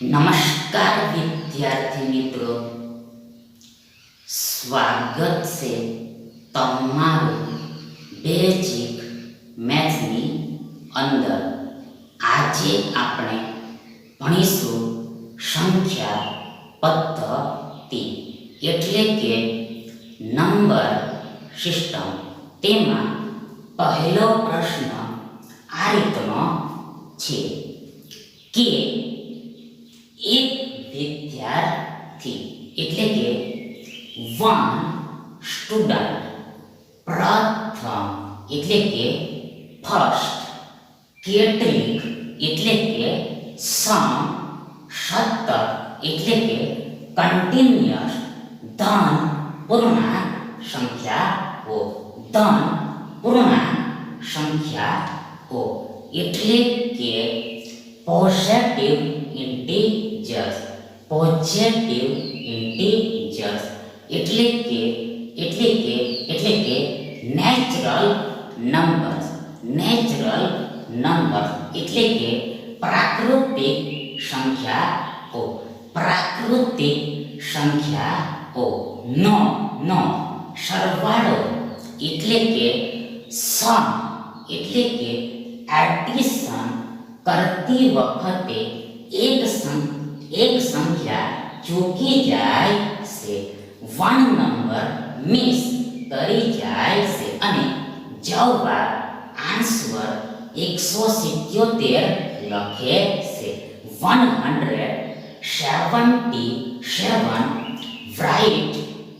નમસ્કાર વિદ્યાર્થી મિત્રો સ્વાગત છે તમારું બેઝિક મેથની અંદર આજે આપણે ભણીશું સંખ્યા પદ્ધતિ એટલે કે નંબર સિસ્ટમ તેમાં પહેલો પ્રશ્ન આ રીતનો છે કે एक व्यियार थी એટલે કે 1 સ્ટુડન્ટ પ્રાતકા એટલે કે ફર્સ્ટ ટીટરી એટલે કે સમ સત્તા એટલે કે કન્ટિન્યુઅસ ધન બરોબર સંખ્યા ઓ ધન બરોબર સંખ્યા ઓ એટલે કે पॉजिटिव इंटीजर्स पॉजिटिव इंटीजर्स એટલે કે એટલે કે એટલે કે નેચરલ નંબર્સ નેચરલ નંબર્સ એટલે કે પ્રાકૃતિક સંખ્યા હો પ્રાકૃતિ સંખ્યા હો નો નો શરવાળો એટલે કે સમ એટલે કે એડિશન करते वक्त एक सं, एक संख्या चूकी जाय से વન નંબર મિસ કરી જાય છે અને જવાબ આન્સર 177 લખે છે 177 રાઈટ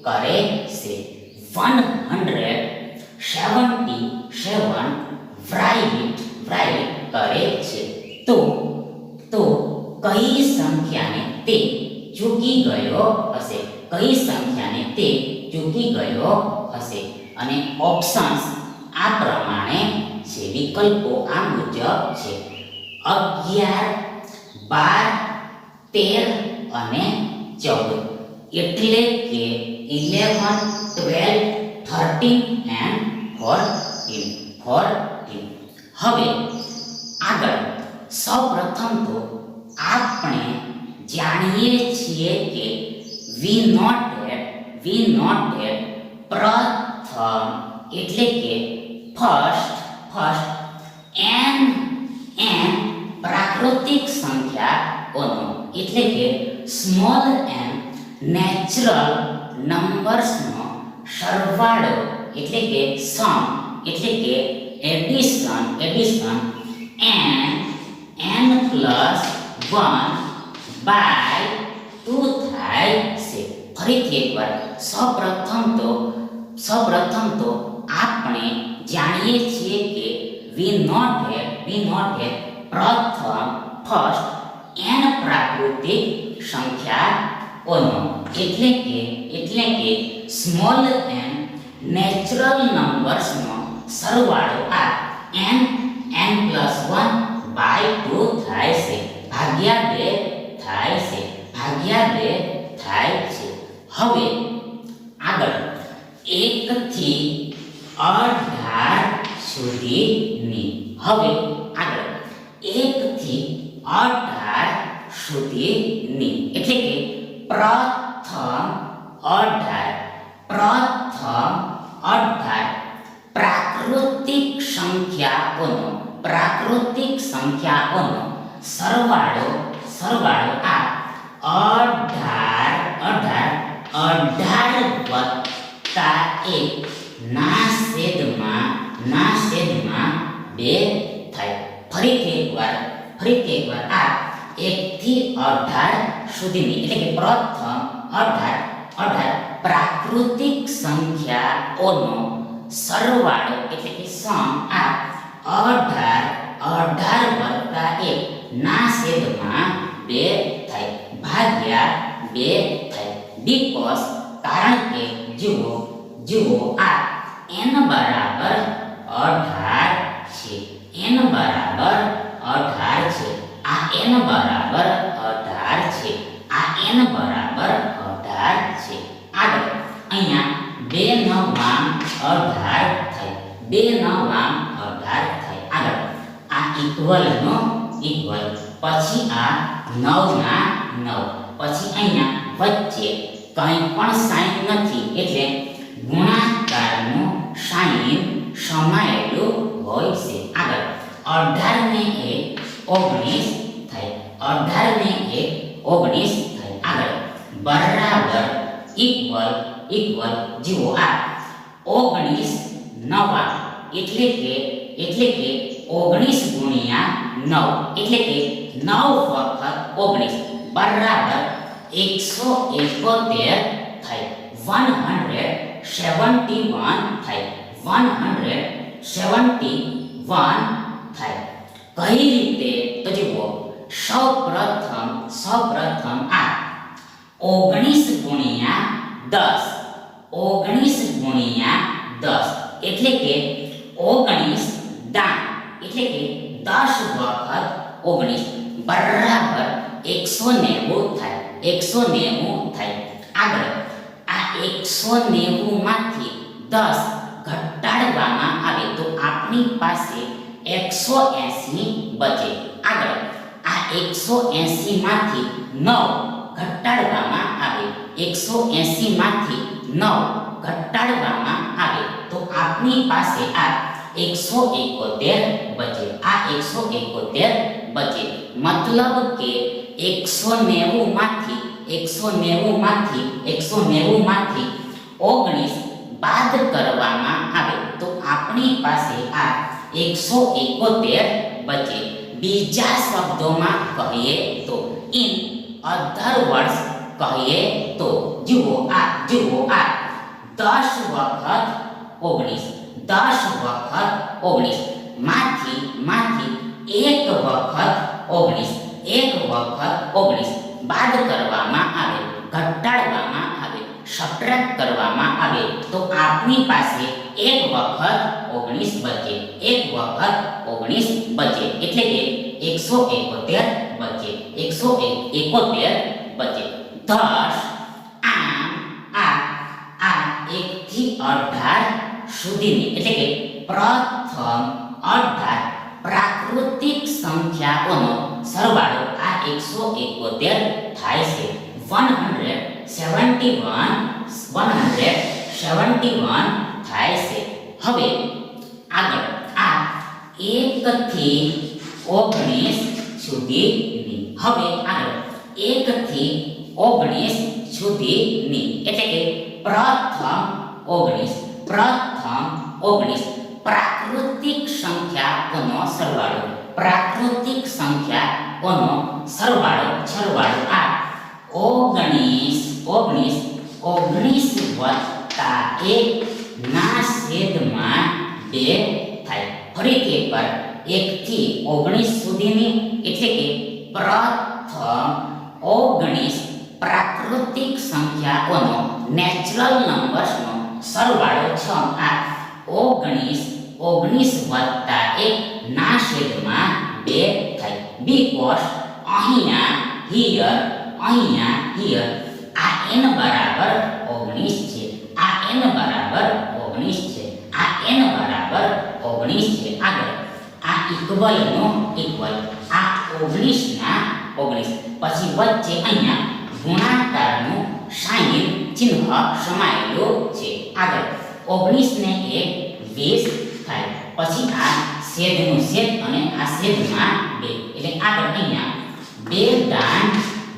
કરે છે 177 તો તો કઈ સંખ્યાને તે ચૂકી ગયો હશે કઈ સંખ્યાને તે ચૂકી ગયો હશે અને ઓપ્શન્સ આ પ્રમાણે છે વિકલ્પો આ મુજબ છે અગિયાર બાર તેર અને ચૌદ એટલે કે eleven twelve thirteen and fourteen fourteen હવે આગળ सो प्रथम को आप पनी जानिए छ के वी नॉट है वी नॉट है प्रथम એટલે કે ફર્સ્ટ ફર્સ્ટ એન્ડ એન્ડ પ્રાકૃતિક સંખ્યા ઓનો એટલે કે સ્મોલ એન્ડ નેચરલ નંબર્સનો સર્વ વાળો એટલે કે સમ એટલે કે એવરી સમ એવરી સમ એ प्लस वन बाय टू थाई से फरी एक बार सर्वप्रथम तो सर्वप्रथम तो आपने जानिए छे के वी नॉट है वी नॉट है प्रथम फर्स्ट एन प्राकृतिक संख्या ओन इतने के इतने के स्मॉल एन नेचुरल नंबर्स में सर्वाधिक n n plus one by two 别的。प्राकृतिक संख्या को सर्ववाडो એટલે કે સમ આર અર્ધ ભાગ ઓર ડાયમ પર ભાગ એક ના શેદમાં બે થા ભાગ્યા બે થાય b કોસ કારણ કે જો જો r n બરાબર અડધા છે n બરાબર અડધા છે આ n બરાબર અડધા છે આ n બરાબર અહીંયા બે નવ વામ અડધાર થઈ બે નવ વામ અડધાર થઈ આગળ આ ઇક્વલ નો ઇક્વલ પછી આ નવ ના નવ પછી અહીંયા વચ્ચે કંઈ પણ સાઈન નથી એટલે ગુણાકારનો સાઈન સમાયેલો હોય છે આગળ અઢાર ને એક ઓગણીસ થાય અઢાર ને એક ઓગણીસ થાય આગળ બરાબર ઇક્વલ एक वर्ष जियो आर 19 * 9 એટલે કે એટલે કે 19 * 9 એટલે કે 9 * 19 = 1715 1715 1715 કઈ રીતે તો જો 100 પ્રથમ 100 પ્રથમ આ 19 * 10 19 गुनिया 10 એટલે કે 19 * 10 એટલે કે 100 + 19 બરાબર 190 થાય 190 થાય આગળ આ 190 માંથી 10 ઘટાડવામાં આવે તો આપની પાસે 180 બચે આગળ આ 180 માંથી 9 ઘટાડવામાં આવે 180 માંથી નવ ઘટાડવામાં આવે તો આપની પાસે આ એકસો એકોતેર બચે આ એકસો એકોતેર બચે મતલબ કે એકસો નેવું માંથી એકસો નેવું માંથી એકસો નેવું માંથી ઓગણીસ બાદ કરવામાં આવે તો આપણી પાસે આ એકસો એકોતેર બચે બીજા શબ્દોમાં કહીએ તો ઇન અધર વર્ષ કરીએ તો જુઓ આ 2:00 a.m. 10:00 બખત 19 10:00 બખત 19 માથી માથી 1 વખત 19 1 વખત 19 બાદ કરવાનો આવે ઘટાડવાનો આવે સબટ્રેક્ટ કરવાનો આવે તો આપની પાસે 1 વખત 19 બચે 1 વખત 19 બચે એટલે કે 171 બચે 101 171 બચે દસ આમ આ આ એકથી અઢાર સુધીની એટલે કે પ્રથમ અઢાર પ્રાકૃતિક સંખ્યાઓનો સરવાળો આ એકસો એકોતેર થાય છે one hundred seventy one one hundred seventy one થાય છે હવે આગળ આ એકથી ઓગણીસ સુધી હવે આગળ એકથી 19 સુધીની એટલે કે પ્રથમ 19 પ્રથમ 19 પ્રાકૃતિક સંખ્યાનો સરવાળો પ્રાકૃતિક સંખ્યાનો 1 સરવાળો 6 7 8 ઓગણીસ 19 19 વર્ષતા એક ના เศษ માન 2 થાય ફરી એકવાર 1 થી 19 સુધીની એટલે કે પ્રથમ 19 પ્રાકૃતિક સંખ્યાઓનો નેચરલ નંબર્સનો સરવાળો છ આ ઓગણીસ ઓગણીસ વત્તા એક ના છેદમાં બે થાય બીકોસ અહીંયા હિયર અહીંયા હિયર આ એન બરાબર ઓગણીસ છે આ એન બરાબર ઓગણીસ છે આ એન બરાબર ઓગણીસ છે આગળ આ ઇક્વલનો ઇક્વલ આ ઓગણીસના ઓગણીસ પછી વચ્ચે અહીંયા ગુણાકારનું સાઈન ચિહ્ન સમાયેલો છે આગળ ઓગણીસ ને એક વીસ થાય પછી આ શેદનું શેદ અને આ શેદમાં બે એટલે આગળ અહીંયા બે દાન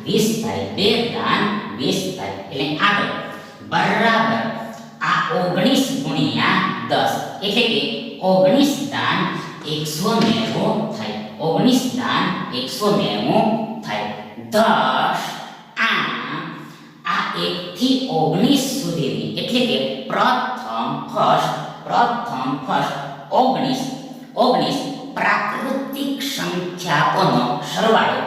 વીસ થાય બે દાન વીસ થાય એટલે આગળ બરાબર આ ઓગણીસ ગુણ્યા દસ એટલે કે ઓગણીસ દાન એકસો નેવું થાય ઓગણીસ દાન એકસો નેવું થાય દસ આ એકથી ઓગણીસ સુધીની એટલે કે પ્રથમ ફર્સ્ટ પ્રથમ ફર્સ્ટ ઓગણીસ ઓગણીસ પ્રાકૃતિક સંખ્યાઓનો સરવાળો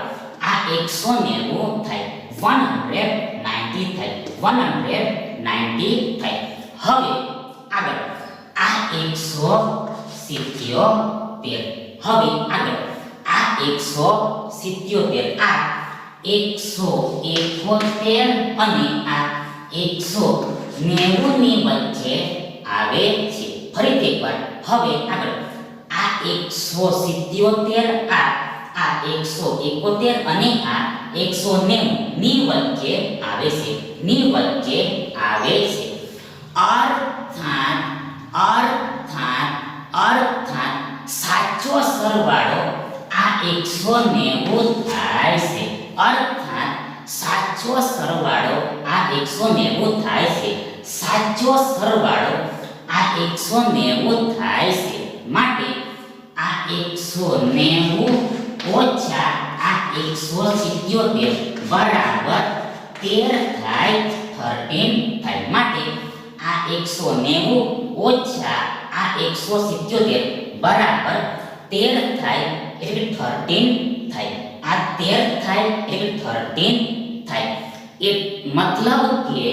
આ એકસો નેવું થાય વન હંડ્રેડ નાઇન્ટી થાય વન હંડ્રેડ નાઇન્ટી થાય હવે આગળ આ એકસો સિત્યોતેર હવે આગળ આ એકસો સિત્યોતેર આ એકસો એકોતેર અને આ એકસો નેવુંની વચ્ચે આવે છે ફરીથી એકવાર હવે આગળ આ એકસો સિત્યોતેર આ આ એકસો એકોતેર અને આ એકસો નેવુંની વચ્ચે આવે છે ની વચ્ચે આવે છે અર્થાત અર્થાત અર્થાત સાચો સરવાળો આ એકસો નેવું થાય છે અર્થાત સાચો સરવાળો આ 190 થાય છે સાચો સરવાળો આ 190 થાય છે માટે આ 190 ઓછા આ 177 બરાબર 13 થાય 13 થાય માટે આ 190 ઓછા આ 177 બરાબર 13 થાય એટલે 13 થાય આ 13 થાય એટલે 13 થાય એ મતલબ કે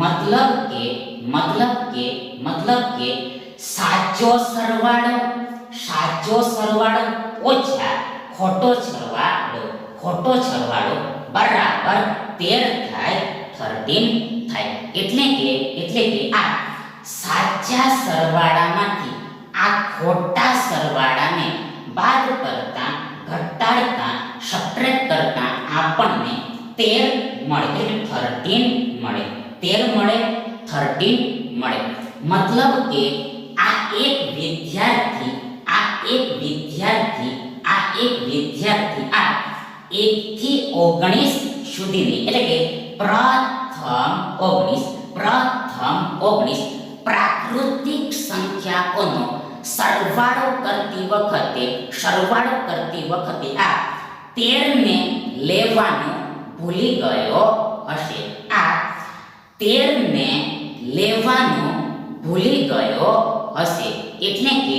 મતલબ કે મતલબ કે મતલબ કે સાચો સરવાળો સાચો સરવાળો ઓછા ખોટો સરવાળો ખોટો સરવાળો બરાબર 13 થાય 13 થાય એટલે કે એટલે કે આ સાચા સરવાળામાંથી આ ખોટા સરવાળાને બાદ કરતા ઘટાડતા સબટ્રેક્ટ કરતા આપણને તેર મળે એટલે થર્ટીન મળે તેર મળે થર્ટીન મળે મતલબ કે આ એક વિદ્યાર્થી આ એક વિદ્યાર્થી આ એક વિદ્યાર્થી આ એકથી ઓગણીસ સુધીની એટલે કે પ્રથમ ઓગણીસ પ્રથમ ઓગણીસ પ્રાકૃતિક સંખ્યાઓનો સરવાળો કરતી વખતે સરવાળો કરતી વખતે આ તેરને લેવાનું ભૂલી ગયો હશે આ તેરને લેવાનું ભૂલી ગયો હશે એટલે કે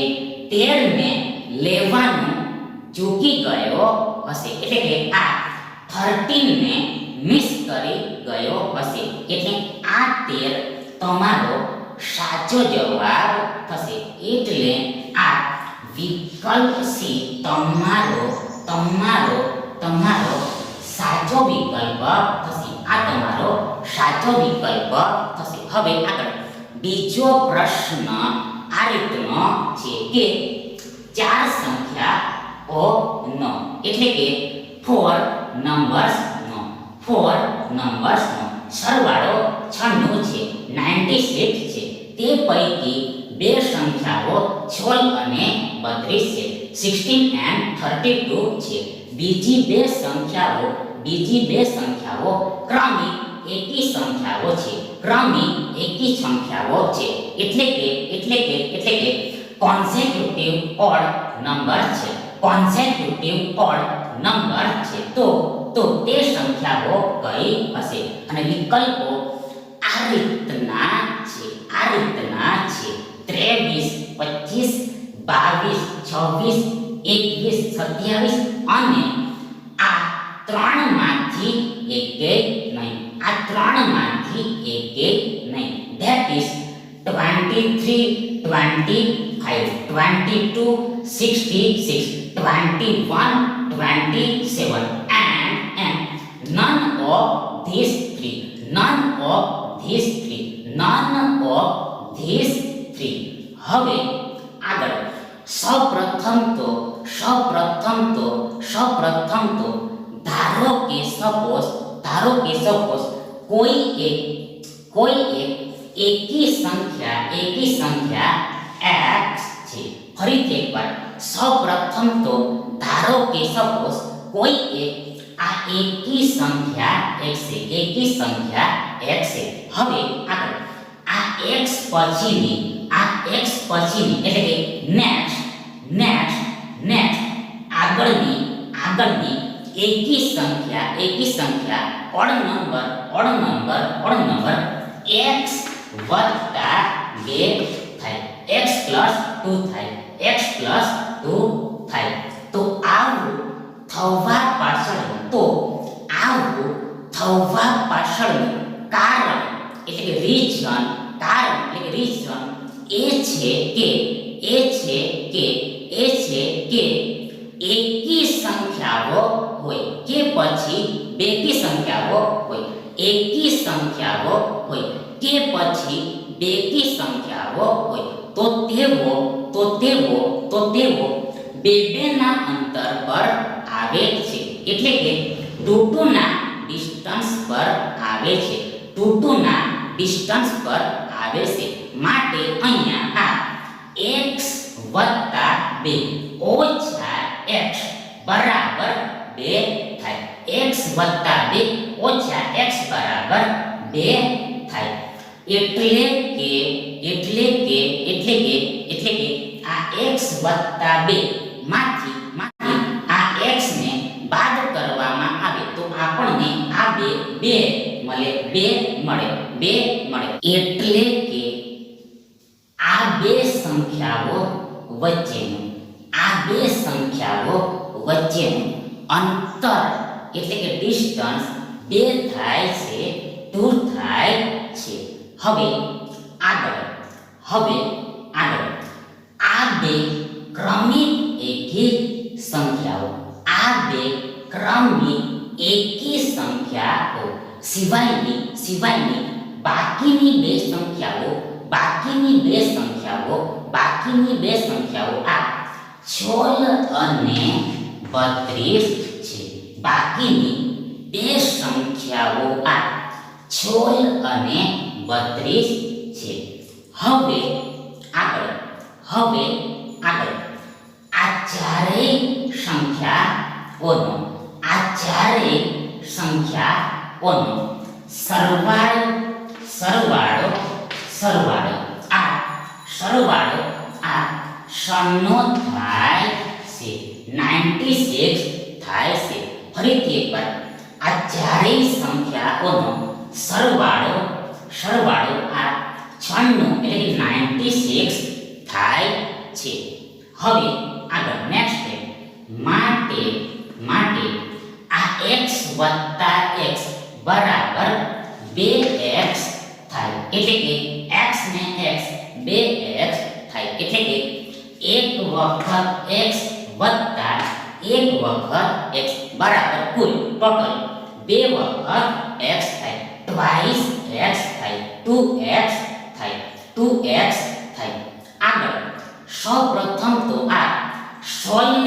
તેરને લેવાનું ચૂકી ગયો હશે એટલે કે આ થર્ટીનને મિસ કરી ગયો હશે એટલે આ તેર તમારો સાચો જવાબ થશે એટલે આ વિકલ્પ સી તમારો તમારો તમારો સાચો વિકલ્પ થશે આ તમારો સાચો વિકલ્પ થશે હવે આગળ બીજો પ્રશ્ન આ રીતનો છે કે ચાર સંખ્યા ઓ નો એટલે કે ફોર નંબર્સ નો ફોર નંબર્સ નો સરવાળો છન્નું છે નાઇન્ટી સિક્સ છે તે પૈકી બે સંખ્યાઓ છોલ અને બત્રીસ છે સિક્સટીન એન્ડ થર્ટી ટુ છે બીજી બે સંખ્યાઓ બીજી બે સંખ્યાઓ ક્રમિક એકી સંખ્યાઓ છે ક્રમિક એકી સંખ્યાઓ છે એટલે કે એટલે કે એટલે કે કોન્સેક્યુટિવ ઓડ નંબર છે કોન્સેક્યુટિવ ઓડ નંબર છે તો તો તે સંખ્યાઓ કઈ હશે અને વિકલ્પો આ રીતના છે આ રીતના છે ત્રેવીસ પચીસ બાવીસ છવ્વીસ એકવીસ સત્યાવીસ અને આ ત્રણમાંથી એકે નહીં આ ત્રણમાંથી એકે નહીં that is twenty three twenty five twenty two sixty six twenty one twenty seven and and none of this three none of this three none of this three હવે આગળ સૌપ્રથમ તો સૌપ્રથમ તો સૌપ્રથમ તો ધારો કે સપોઝ ધારો કે સપોઝ કોઈ એક કોઈ એક એકી સંખ્યા એકી સંખ્યા x છે ફરીથી એકવાર સૌપ્રથમ તો ધારો કે સપોઝ કોઈ એક આ એકી સંખ્યા x છે એકી સંખ્યા x છે હવે આગળ આ x પછીની આ x પછીની એટલે કે નેક્સ્ટ નેક્સ્ટ નેક્સ્ટ આગળની આગળની એકી સંખ્યા એકી સંખ્યા odd number odd number odd number x વત્તા 2 થાય x 2 થાય x 2 થાય તો આવું થવા પાછળનું તો આવું થવા પાછળનું કારણ એટલે કે રીઝન કારણ એટલે કે રીઝન એ છે કે એ છે કે એ છે કે એકી સંખ્યાઓ હોય કે પછી બેકી સંખ્યાઓ હોય એકી સંખ્યાઓ હોય કે પછી બેકી સંખ્યાઓ હોય તો તેઓ તો તેઓ તો તેઓ બે બેના અંતર પર આવે છે એટલે કે ટુટુના ડિસ્ટન્સ પર આવે છે ટુટુના ડિસ્ટન્સ પર આવે છે માટે અહીંયા આ x વત્તા બે ઓછા x બરાબર 2 થાય x 2 ઓછા x બરાબર 2 થાય એટલે કે એટલે કે એટલે કે એટલે કે આ x 2 માંથી માંથી આ x ને બાદ કરવામાં આવે તો આપણને આ બે બે મળે બે મળે બે મળે એટલે કે આ બે સંખ્યાઓ વચ્ચેનું આ બે સંખ્યાઓ વચ્ચેનું અંતર એટલે કે ડિસ્ટન્સ બે થાય છે દૂર થાય છે હવે આગળ હવે આગળ આ બે ક્રમિક એકી સંખ્યાઓ આ બે ક્રમિક એકી સંખ્યાઓ સિવાયની સિવાયની બાકીની બે સંખ્યાઓ બાકીની બે સંખ્યાઓ બાકીની બે સંખ્યાઓ આ સોળ અને બત્રીસ છે બાકીની બે સંખ્યાઓ આ સોળ અને બત્રીસ છે હવે આગળ હવે આગળ આ ચારેય સંખ્યાઓનો આ ચારેય સંખ્યાઓનો સરવાળો સરવાળો સરવાળો આ સરવાળો સન્નો થાય છે 96 થાય છે ફરીથી એકવાર આ ચારેય સંખ્યાઓનો સરવાળો સરવાળો આ 96 એટલે કે 96 થાય છે હવે આગળ નેક્સ્ટ માટે માટે આ x x બરાબર 2x થાય એટલે કે x ને x 2x થાય એટલે કે એક વખત x વત્તા એક વખત x બરાબર કુલ ટોટલ બે વખત x થાય twice x થાય 2x થાય 2x થાય આગળ સૌપ્રથમ તો આ 16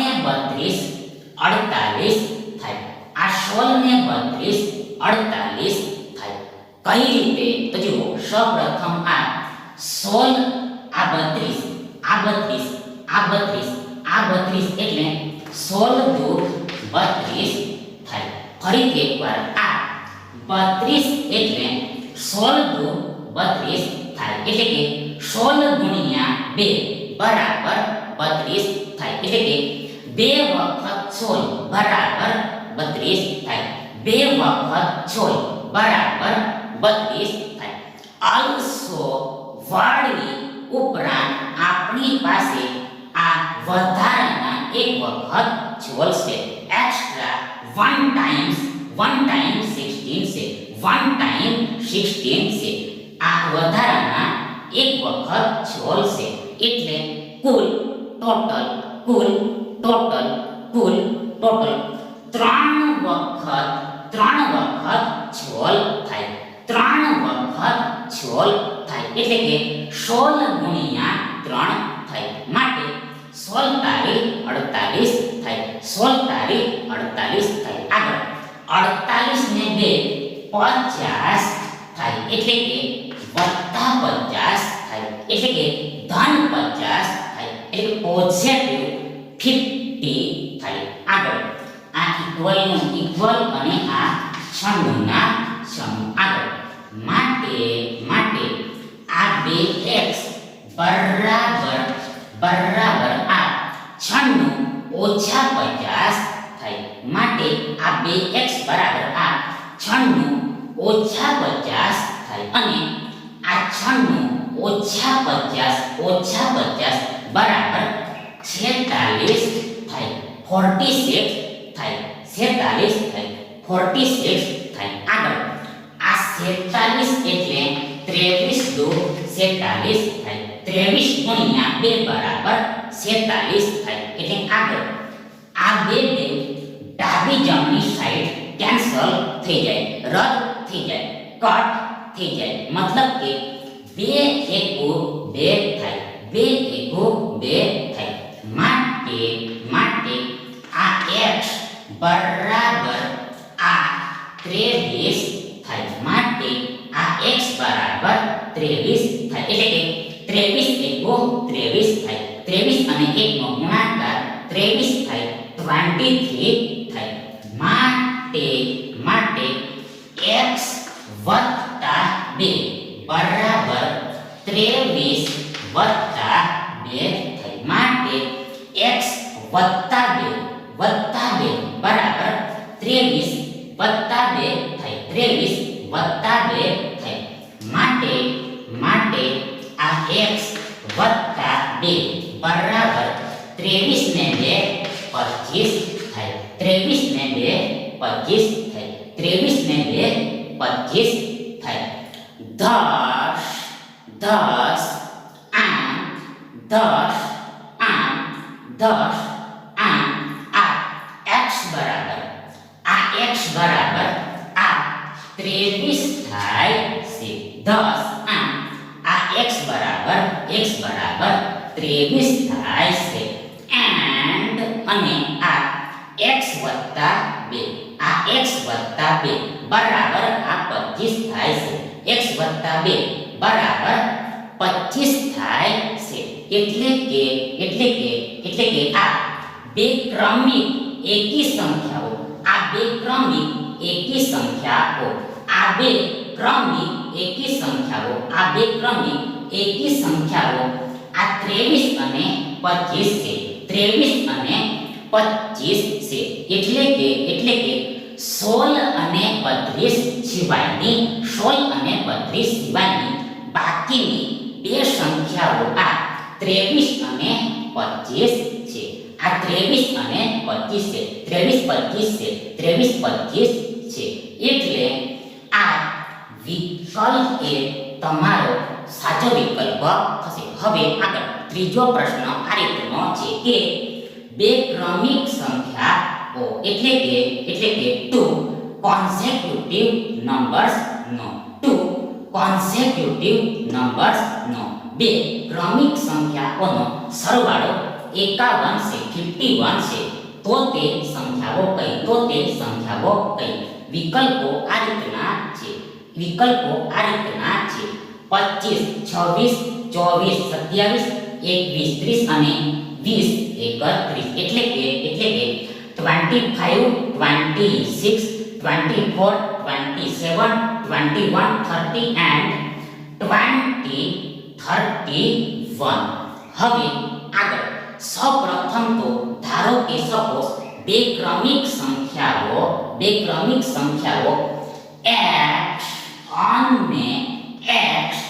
બરાબર બત્રીસ થાય આલસો વાળી ઉપરાંત આપણી પાસે આ વધારાના એક વખત જ્યુઅલ છે extra one times one time sixteen છે વન ટાઈમ સિક્સટીન છે આ વધારાના એક વખત જ્યુઅલ છે એટલે કુલ ટોટલ કુલ ટોટલ કુલ ટોટલ ત્રણ વખત ત્રણ વખત છોલ થાય ત્રણ વખત છોલ થાય એટલે કે સોળ ગુણ્યા ત્રણ થાય માટે સોળ તારીખ અડતાલીસ થાય સોળ તારીખ અડતાલીસ થાય આગળ અડતાલીસ ને બે પચાસ થાય એટલે કે વત્તા પચાસ થાય એટલે કે ધન પચાસ થાય એટલે પોઝિટિવ ફિફ્ટી થાય આગળ આ ઇક્વલનું ઇક્વલ અને આ સમૂહના સમૂહ આગળ માટે માટે આ બે x બરાબર બરાબર આ 96 ઓછા 50 થાય માટે આ બે x બરાબર આ 96 ઓછા 50 થાય અને આ 96 ઓછા પચાસ ઓછા પચાસ બરાબર છેતાલીસ થાય ફોર્ટી સિક્સ થાય છેતાલીસ થાય 46 થાય આગળ આ 47 એટલે 23 દો 47 થાય 23 ગુણ્યા 2 બરાબર 47 થાય એટલે આગળ આ બે બે ડાબી જમણી સાઈડ કેન્સલ થઈ જાય રદ થઈ જાય કટ થઈ જાય મતલબ કે બે એકો બે થાય બે એકો બે થાય માટે માટે આ x બરાબર ત્રેવીસ થાય એટલે કે ત્રેવીસ એકો ત્રેવીસ થાય ત્રેવીસ અને એકનો ગુણાકાર ત્રેવીસ થાય ટ્વેન્ટી થ્રી तेवीस ने पच्चीस थे दस दस दस दस बराबर तेवीस एंड एक्स वत्ता x 2 બરાબર આ 25 થાય છે x 2 બરાબર 25 થાય છે એટલે કે એટલે કે એટલે કે આ બે ક્રમિક એકી સંખ્યાઓ આ બે ક્રમિક એકી સંખ્યાઓ આ બે ક્રમિક એકી સંખ્યાઓ આ બે ક્રમિક એકી સંખ્યાઓ આ 23 અને 25 છે 23 અને 25 છે એટલે કે એટલે કે સોળ અને બત્રીસ સિવાયની સોળ અને બત્રીસ સિવાયની બાકીની બે સંખ્યાઓ આ ત્રેવીસ અને પચીસ છે આ ત્રેવીસ અને પચીસ છે ત્રેવીસ પચીસ છે ત્રેવીસ પચીસ છે એટલે આ વિકલ્પ એ તમારો સાચો વિકલ્પ થશે હવે આગળ ત્રીજો પ્રશ્ન આ રીતનો છે કે બે ક્રમિક સંખ્યા ओ એટલે કે એટલે કે ટુ કન્સેક્યુટિવ નંબર્સ નો ટુ કન્સેક્યુટિવ નંબર્સ નો બે ગણિત સંખ્યા પદો સરવાળો 51 થી 71 વા છે 73 સંખ્યાઓ 73 સંખ્યાઓ તે વિકલ્પો આ રીતના છે વિકલ્પો આ રીતના છે 25 26 24 27 1 20 30 અને 20 31 એટલે કે એટલે કે 25, 26, 24, 27, 21, 30 and 20, 31. હવે આગળ સૌપ્રથમ તો ધારો કે સપોઝ બે ક્રમિક સંખ્યાઓ બે ક્રમિક સંખ્યાઓ x અને x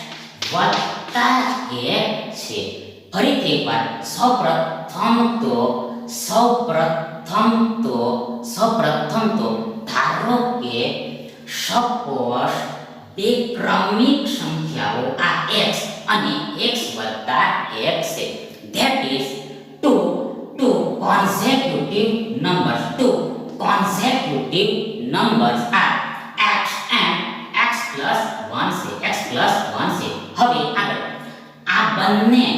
વત્તા કે છે ફરીથી એકવાર સૌપ્રથમ તો સૌપ્રથમ તો સૌપ્રથમ તો ધારો કે સપોસ બે ક્રમિક સંખ્યાઓ આ x અને x વત્તા x છે that is two two consecutive numbers two consecutive numbers are x and x plus 1 છે x plus 1 છે હવે આગળ આ બંને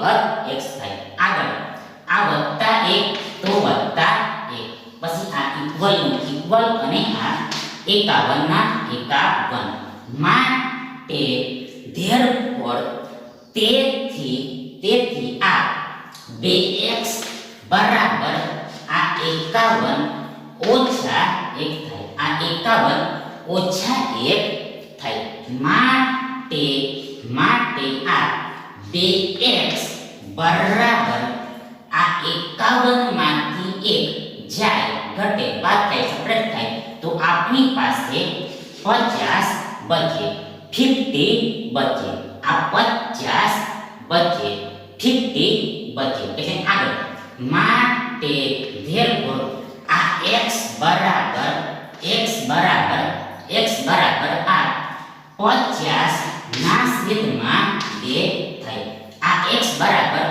પર x થાય આગળ આ વત્તા 1 તો વત્તા 1 પછી આ ઇક્વલ નું ઇક્વલ અને આ 51 ના 51 માટે ધેરફોર તેથી તેથી આ 2x બરાબર આ 51 ઓછા 1 થાય આ 51 ઓછા 1 થાય માટે માટે આ 2 બરાબર આ 51 માંથી 1 જાય ઘટે બાદ થાય સપ્રેટ થાય તો આપણી પાસે 50 બચે 50 બચે આ 50 બચે 50 બચે એટલે આગળ માટે ધેરપુર આ x બરાબર x બરાબર x બરાબર આ 50 ના છેદમાં 2 થાય આ x બરાબર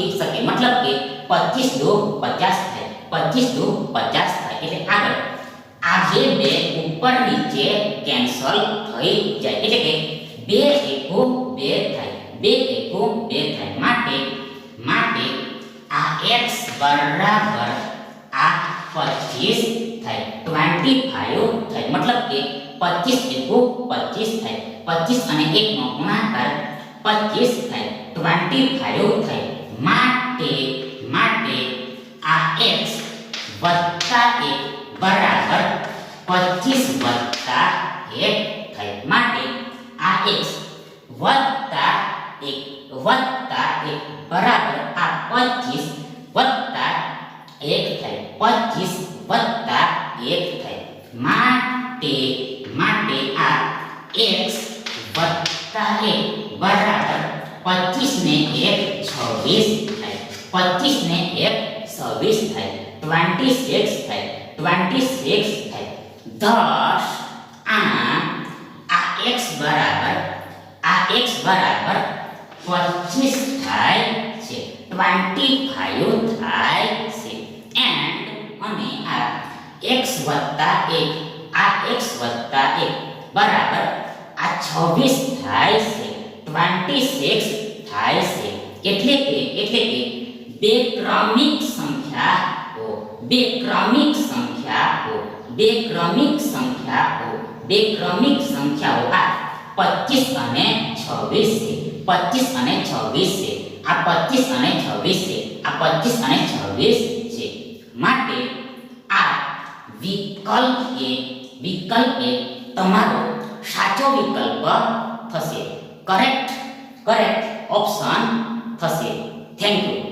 ખીચ શકે મતલબ કે 25 દો 50 થાય 25 દો 50 થાય એટલે આગળ આ જે બે ઉપર નીચે કેન્સલ થઈ જાય એટલે કે 2 એકો 2 થાય 2 એકો 2 થાય માટે માટે આ x બરાબર આ 25 થાય 25 થાય મતલબ કે 25 એકો 25 થાય 25 અને 1 નો ગુણાકાર 25 થાય 25 થાય માટે માટે આ x વત્તા 1 બરાબર 25 વત્તા 1 થાય માટે આ x વત્તા 1 વત્તા 1 બરાબર આ 25 વત્તા 1 થાય 25 વત્તા 1 થાય માટે માટે આ x વત્તા 1 બરાબર 25 ને છવ્વીસ થાય પચીસ ને એક છવ્વીસ થાય ટ્વેન્ટી સિક્સ થાય ટ્વેન્ટી સિક્સ થાય દસ આ આ એક્સ બરાબર આ એક્સ બરાબર પચીસ થાય છે ટ્વેન્ટી ફાઈવ થાય છે એન્ડ અને આ એક્સ વત્તા એક આ એક્સ વત્તા એક બરાબર આ છવ્વીસ થાય છે ટ્વેન્ટી સિક્સ થાય છે એટલે કે એટલે કે બે ક્રમિક સંખ્યાઓ બે ક્રમિક સંખ્યાઓ બે ક્રમિક સંખ્યાઓ બે ક્રમિક સંખ્યાઓ આ 25 અને 26 છે 25 અને 26 છે આ 25 અને 26 છે આ 25 અને 26 છે માટે આ વિકલ્પ એ વિકલ્પ એ તમારો સાચો વિકલ્પ થશે करेक्ट करेक्ट ऑप्शन થશે થેન્ક યુ